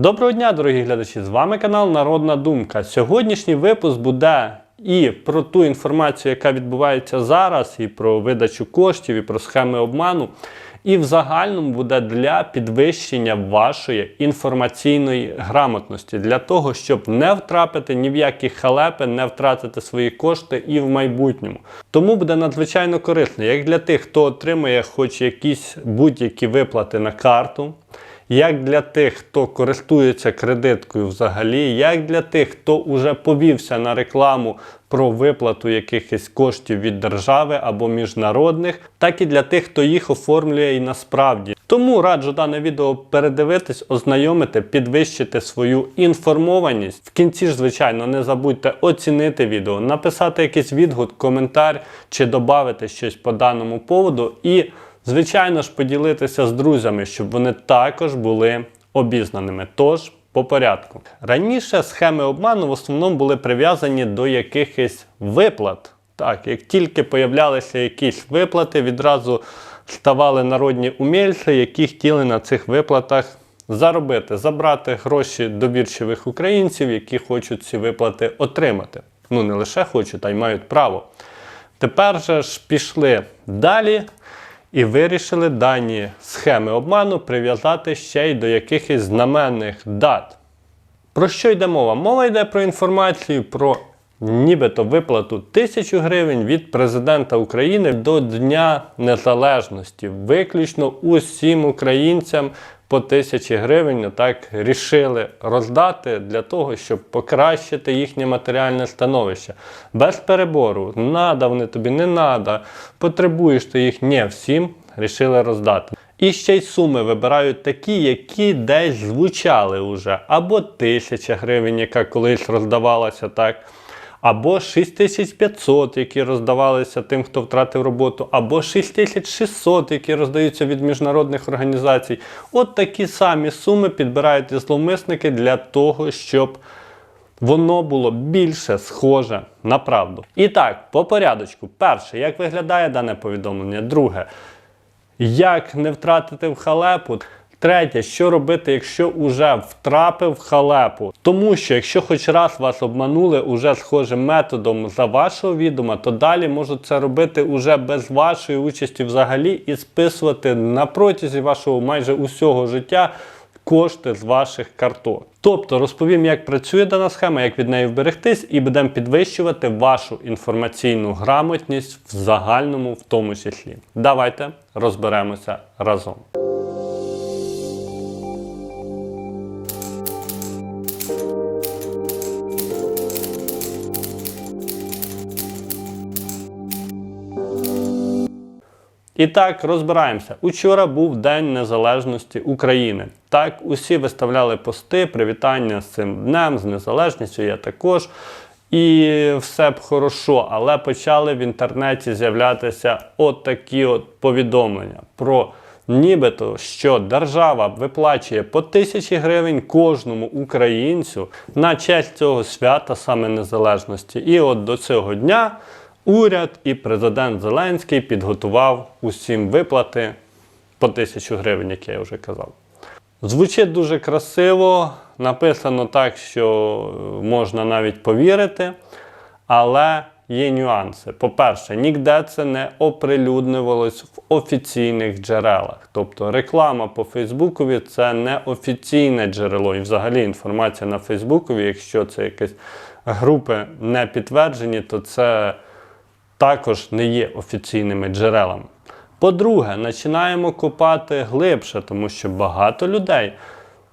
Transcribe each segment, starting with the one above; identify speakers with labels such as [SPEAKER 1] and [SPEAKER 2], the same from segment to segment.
[SPEAKER 1] Доброго дня, дорогі глядачі! З вами канал Народна Думка. Сьогоднішній випуск буде і про ту інформацію, яка відбувається зараз, і про видачу коштів, і про схеми обману. І в загальному буде для підвищення вашої інформаційної грамотності, для того, щоб не втрапити ні в які халепи, не втратити свої кошти і в майбутньому. Тому буде надзвичайно корисно, як для тих, хто отримує хоч якісь будь-які виплати на карту як для тих, хто користується кредиткою взагалі, як для тих, хто вже повівся на рекламу про виплату якихось коштів від держави або міжнародних, так і для тих, хто їх оформлює і насправді. Тому раджу дане відео передивитись, ознайомити, підвищити свою інформованість. В кінці ж, звичайно, не забудьте оцінити відео, написати якийсь відгук, коментар чи додати щось по даному поводу. І Звичайно ж, поділитися з друзями, щоб вони також були обізнаними. Тож, по порядку. Раніше схеми обману в основному були прив'язані до якихось виплат. Так, як тільки появлялися якісь виплати, відразу ставали народні умільці, які хотіли на цих виплатах заробити, забрати гроші довірчивих українців, які хочуть ці виплати отримати. Ну, не лише хочуть, а й мають право. Тепер же ж пішли далі і вирішили дані схеми обману прив'язати ще й до якихось знаменних дат. Про що йде мова? Мова йде про інформацію про нібито виплату 1000 гривень від президента України до Дня Незалежності, виключно усім українцям по тисячі гривень так рішили роздати для того, щоб покращити їхнє матеріальне становище. Без перебору, надо вони тобі, не надо, потребуєш ти їх, ні, всім рішили роздати. І ще й суми вибирають такі, які десь звучали вже. Або тисяча гривень, яка колись роздавалася так або 6500, які роздавалися тим, хто втратив роботу, або 6600, які роздаються від міжнародних організацій. От такі самі суми підбирають і зловмисники для того, щоб воно було більше схоже на правду. І так, по порядочку. Перше, як виглядає дане повідомлення? Друге, як не втратити в халепу. Третє, що робити, якщо уже втрапив в халепу? Тому що якщо хоч раз вас обманули уже схожим методом за вашого відома, то далі можуть це робити уже без вашої участі взагалі і списувати на протязі вашого майже усього життя кошти з ваших карток. Тобто розповім, як працює дана схема, як від неї вберегтись, і будемо підвищувати вашу інформаційну грамотність в загальному, в тому числі. Давайте розберемося разом. І так, розбираємося. Учора був День Незалежності України. Так, усі виставляли пости, привітання з цим днем, з незалежністю, я також. І все б хорошо, але почали в інтернеті з'являтися от такі от повідомлення про нібито, що держава виплачує по тисячі гривень кожному українцю на честь цього свята, саме незалежності. І от до цього дня уряд і президент Зеленський підготував усім виплати по тисячу гривень, як я вже казав. Звучить дуже красиво, написано так, що можна навіть повірити, але є нюанси. По-перше, ніде це не оприлюднювалось в офіційних джерелах. Тобто реклама по Фейсбукові це не офіційне джерело. І взагалі інформація на Фейсбукові, якщо це якісь групи не підтверджені, то це також не є офіційними джерелами. По-друге, починаємо копати глибше, тому що багато людей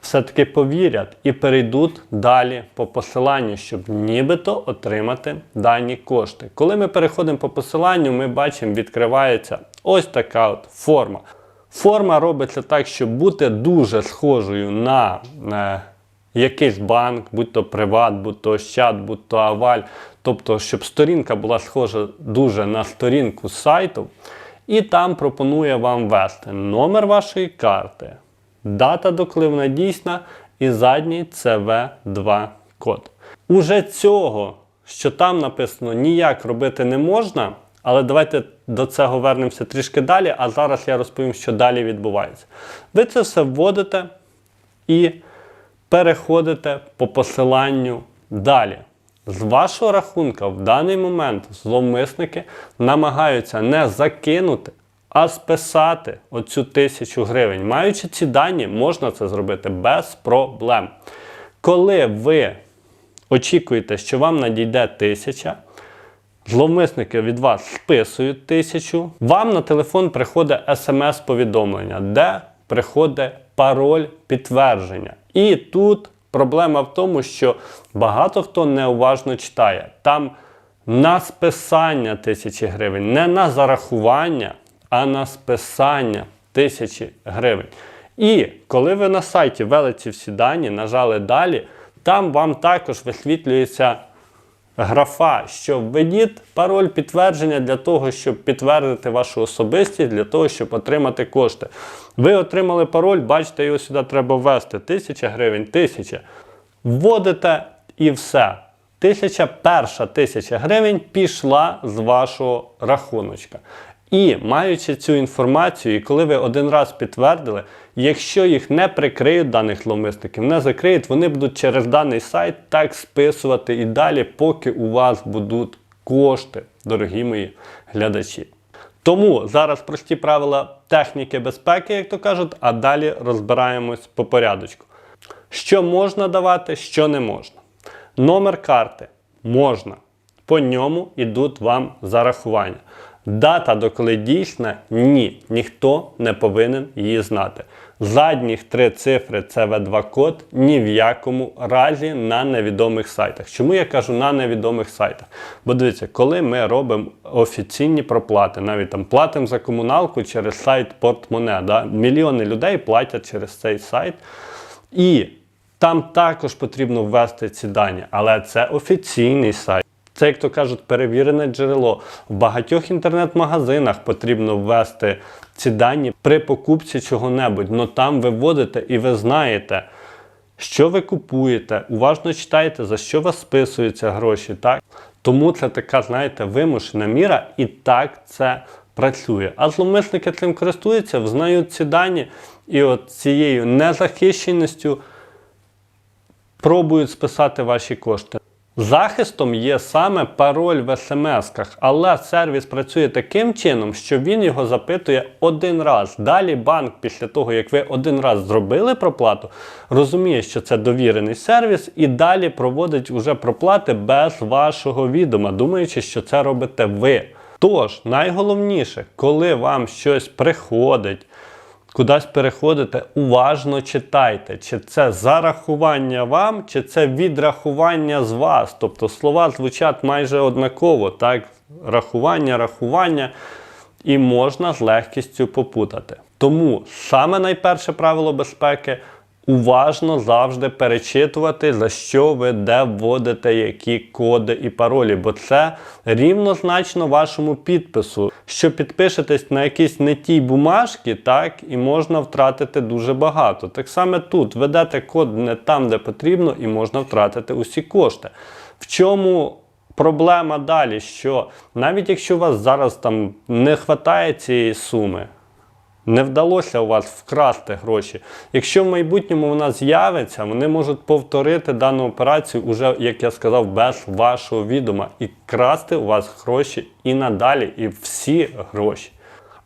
[SPEAKER 1] все-таки повірять і перейдуть далі по посиланню, щоб нібито отримати дані кошти. Коли ми переходимо по посиланню, ми бачимо, відкривається ось така от форма. Форма робиться так, щоб бути дуже схожою на е, якийсь банк, будь то Приват, будь то Ощад, будь то Аваль. Тобто, щоб сторінка була схожа дуже на сторінку сайту, і там пропонує вам ввести номер вашої карти, дата, доки вона дійсна, і задній CV2 код. Уже цього, що там написано, ніяк робити не можна. Але давайте до цього вернемося трішки далі, а зараз я розповім, що далі відбувається. Ви це все вводите і переходите по посиланню далі. З вашого рахунка в даний момент зловмисники намагаються не закинути, а списати оцю тисячу гривень. Маючи ці дані, можна це зробити без проблем. Коли ви очікуєте, що вам надійде тисяча, Зловмисники від вас списують тисячу. Вам на телефон приходить смс-повідомлення, де приходить пароль підтвердження. І тут проблема в тому, що багато хто неуважно читає. Там на списання тисячі гривень, не на зарахування, а на списання тисячі гривень. І коли ви на сайті ввели ці всі дані, нажали далі, там вам також висвітлюється графа, що введіть пароль підтвердження для того, щоб підтвердити вашу особистість, для того, щоб отримати кошти. Ви отримали пароль, бачите, його сюди треба ввести. 1000 гривень, 1000. Вводите і все. Тисяча, перша тисяча гривень пішла з вашого рахуночка. І маючи цю інформацію, і коли ви один раз підтвердили, якщо їх не прикриють даних зловмисників, не закриють, вони будуть через даний сайт так списувати і далі, поки у вас будуть кошти, дорогі мої глядачі. Тому зараз прості правила техніки безпеки, як то кажуть, а далі розбираємось по порядочку. Що можна давати, що не можна. Номер карти можна. По ньому йдуть вам зарахування. Дата, доколи дійсна, ні, ніхто не повинен її знати. Задніх три цифри CV2 код ні в якому разі на невідомих сайтах. Чому я кажу на невідомих сайтах? Бо дивіться, коли ми робимо офіційні проплати, навіть там платимо за комуналку через сайт Портмоне, да? мільйони людей платять через цей сайт. І там також потрібно ввести ці дані, але це офіційний сайт. Це, як то кажуть, перевірене джерело. В багатьох інтернет-магазинах потрібно ввести ці дані при покупці чого-небудь. Но там ви вводите і ви знаєте, що ви купуєте, уважно читаєте, за що вас списуються гроші. Так? Тому це така, знаєте, вимушена міра, і так це працює. А зловмисники цим користуються, взнають ці дані, і от цією незахищеністю пробують списати ваші кошти. Захистом є саме пароль в смс-ках, але сервіс працює таким чином, що він його запитує один раз. Далі банк, після того, як ви один раз зробили проплату, розуміє, що це довірений сервіс, і далі проводить уже проплати без вашого відома, думаючи, що це робите ви. Тож, найголовніше, коли вам щось приходить, кудись переходите, уважно читайте, чи це зарахування вам, чи це відрахування з вас. Тобто слова звучать майже однаково, так? Рахування, рахування, і можна з легкістю попутати. Тому саме найперше правило безпеки уважно завжди перечитувати, за що ви де вводите які коди і паролі, бо це рівнозначно вашому підпису. Що підпишетесь на якісь не тій бумажки, так і можна втратити дуже багато. Так само тут ведете код не там, де потрібно, і можна втратити усі кошти. В чому проблема далі? Що навіть якщо у вас зараз там не вистачає цієї суми, не вдалося у вас вкрасти гроші. Якщо в майбутньому вона з'явиться, вони можуть повторити дану операцію, уже, як я сказав, без вашого відома і красти у вас гроші і надалі, і всі гроші.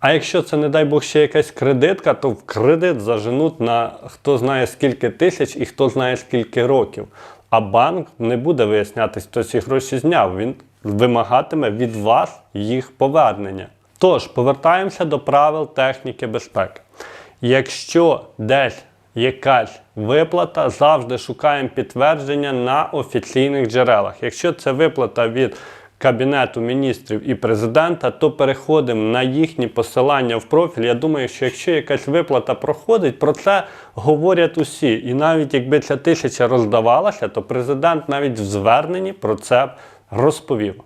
[SPEAKER 1] А якщо це, не дай Бог, ще якась кредитка, то в кредит заженуть на хто знає скільки тисяч і хто знає скільки років. А банк не буде виясняти, хто ці гроші зняв. Він вимагатиме від вас їх повернення. Тож, повертаємося до правил техніки безпеки. Якщо десь якась виплата, завжди шукаємо підтвердження на офіційних джерелах. Якщо це виплата від Кабінету міністрів і президента, то переходимо на їхні посилання в профіль. Я думаю, що якщо якась виплата проходить, про це говорять усі. І навіть якби ця тисяча роздавалася, то президент навіть в зверненні про це розповів.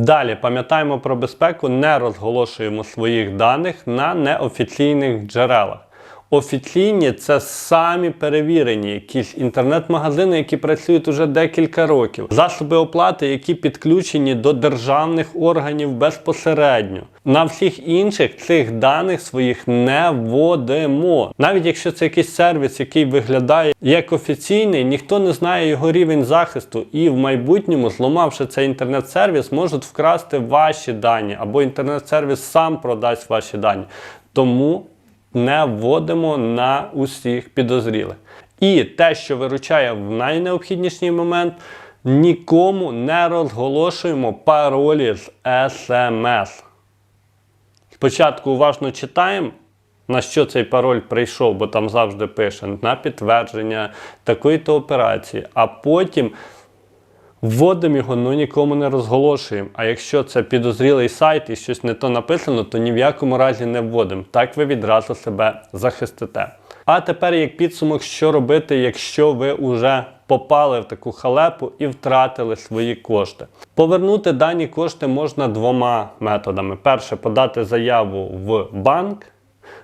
[SPEAKER 1] Далі пам'ятаємо про безпеку, не розголошуємо своїх даних на неофіційних джерелах. Офіційні це самі перевірені якісь інтернет-магазини, які працюють уже декілька років, засоби оплати, які підключені до державних органів безпосередньо. На всіх інших цих даних своїх не вводимо. Навіть якщо це якийсь сервіс, який виглядає як офіційний, ніхто не знає його рівень захисту, і в майбутньому, зламавши цей інтернет-сервіс, можуть вкрасти ваші дані, або інтернет-сервіс сам продасть ваші дані. Тому не вводимо на усіх підозрілих. І те, що виручає в найнеобхідніший момент, нікому не розголошуємо паролі з SMS. Спочатку уважно читаємо, на що цей пароль прийшов, бо там завжди пише на підтвердження такої-то операції, а потім вводимо його, ну нікому не розголошуємо. А якщо це підозрілий сайт і щось не то написано, то ні в якому разі не вводимо. Так ви відразу себе захистите. А тепер як підсумок, що робити, якщо ви вже попали в таку халепу і втратили свої кошти. Повернути дані кошти можна двома методами: перше подати заяву в банк.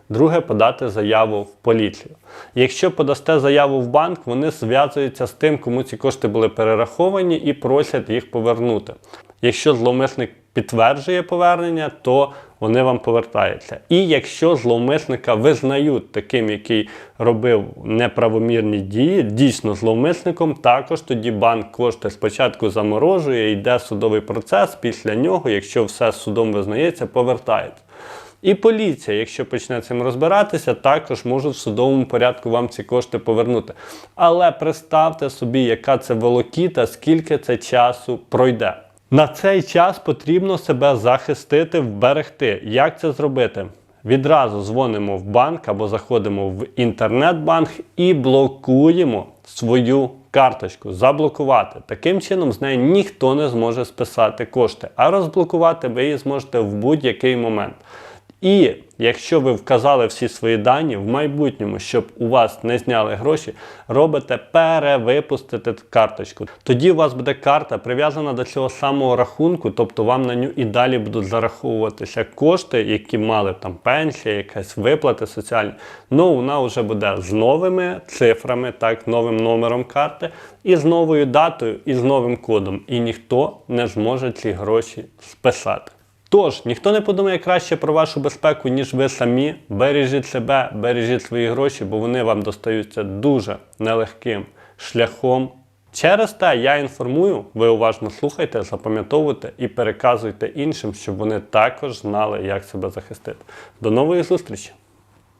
[SPEAKER 1] Друге подати заяву в поліцію. Якщо подасте заяву в банк, вони зв'язуються з тим, кому ці кошти були перераховані, і просять їх повернути. Якщо зловмисник підтверджує повернення, то вони вам повертаються. І якщо зловмисника визнають таким, який робив неправомірні дії, дійсно зловмисником, також тоді банк кошти спочатку заморожує, йде судовий процес. Після нього, якщо все судом визнається, повертається. І поліція, якщо почне цим розбиратися, також можуть в судовому порядку вам ці кошти повернути. Але представте собі, яка це волокіта, скільки це часу пройде. На цей час потрібно себе захистити, вберегти. Як це зробити? Відразу дзвонимо в банк або заходимо в інтернет-банк і блокуємо свою карточку. Заблокувати. Таким чином з неї ніхто не зможе списати кошти, а розблокувати ви її зможете в будь-який момент. І якщо ви вказали всі свої дані в майбутньому, щоб у вас не зняли гроші, робите перевипустити карточку. Тоді у вас буде карта прив'язана до цього самого рахунку, тобто вам на ню і далі будуть зараховуватися кошти, які мали там пенсія, якась виплати соціальні. Ну вона вже буде з новими цифрами, так, новим номером карти, і з новою датою, і з новим кодом. І ніхто не зможе ці гроші списати. Тож, ніхто не подумає краще про вашу безпеку, ніж ви самі. Бережіть себе, бережіть свої гроші, бо вони вам достаються дуже нелегким шляхом. Через те я інформую, ви уважно слухайте, запам'ятовуйте і переказуйте іншим, щоб вони також знали, як себе захистити. До нової зустрічі!